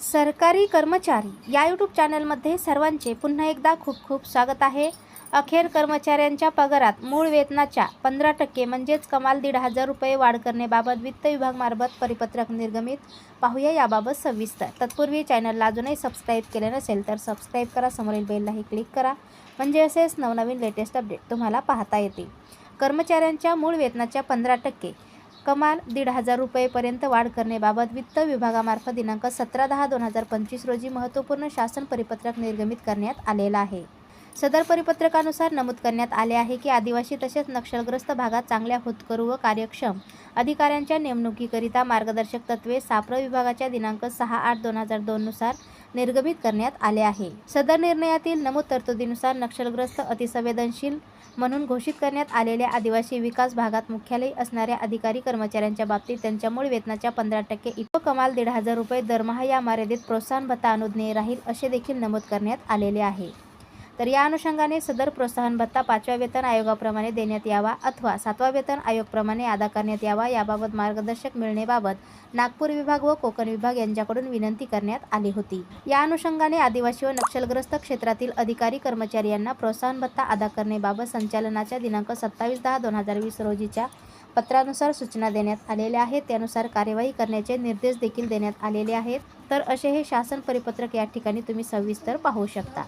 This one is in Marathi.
सरकारी कर्मचारी या यूट्यूब चॅनलमध्ये सर्वांचे पुन्हा एकदा खूप खूप स्वागत आहे. अखेर कर्मचाऱ्यांच्या पगारात मूळ वेतनाच्या पंधरा टक्के म्हणजेच कमाल दीड हजार रुपये वाढ करण्याबाबत वित्त विभागमार्फत परिपत्रक निर्गमित. पाहूया याबाबत सविस्तर. तत्पूर्वी चॅनलला अजूनही सबस्क्राईब केले नसेल तर सबस्क्राईब करा. समोरील बेललाही क्लिक करा. म्हणजे असेच नवनवीन लेटेस्ट अपडेट तुम्हाला पाहता येतील. कर्मचाऱ्यांच्या मूळ वेतनाच्या पंधरा टक्के कमाल दीड हजार रुपयेपर्यंत वाढ करण्याबाबत वित्त विभागामार्फत दिनांक सतरा दहा दोन हजार पंचवीस रोजी महत्त्वपूर्ण शासन परिपत्रक निर्गमित करण्यात आलेलं आहे. सदर परिपत्रकानुसार नमूद करण्यात आले आहे की आदिवासी तसेच नक्षलग्रस्त भागात चांगल्या होतकरू व कार्यक्षम अधिकाऱ्यांच्या नेमणुकीकरिता मार्गदर्शक तत्वे साप्र विभागाच्या दिनांक सहा आठ दोन हजार दोननुसार निर्गमित करण्यात आले आहे. सदर निर्णयातील नमूद तरतुदीनुसार नक्षलग्रस्त अतिसंवेदनशील म्हणून घोषित करण्यात आलेल्या आदिवासी विकास भागात मुख्यालय असणाऱ्या अधिकारी कर्मचाऱ्यांच्या बाबतीत त्यांच्या मूळ वेतनाच्या पंधरा टक्के इतकं कमाल दीड हजार रुपये दरमहा या मर्यादेत प्रोत्साहन भत्ता अनुज्ञेय राहील असे देखील नमूद करण्यात आलेले आहे. तर या अनुषंगाने सदर प्रोत्साहन भत्ता पाचव्या वेतन आयोगाप्रमाणे देण्यात यावा अथवा सातवा वेतन आयोगप्रमाणे अदा करण्यात यावा याबाबत मार्गदर्शक मिळण्याबाबत नागपूर विभाग व कोकण विभाग यांच्याकडून विनंती करण्यात आली होती. या अनुषंगाने आदिवासी व नक्षलग्रस्त क्षेत्रातील अधिकारी कर्मचारी यांना प्रोत्साहन भत्ता अदा करण्याबाबत संचालनाच्या दिनांक सत्तावीस दहा दोन हजार वीस रोजीच्या पत्रानुसार सूचना देण्यात आलेल्या आहेत. त्यानुसार कार्यवाही करण्याचे निर्देश देखील देण्यात आलेले आहेत. तर असे हे शासन परिपत्रक या ठिकाणी तुम्ही सविस्तर पाहू शकता.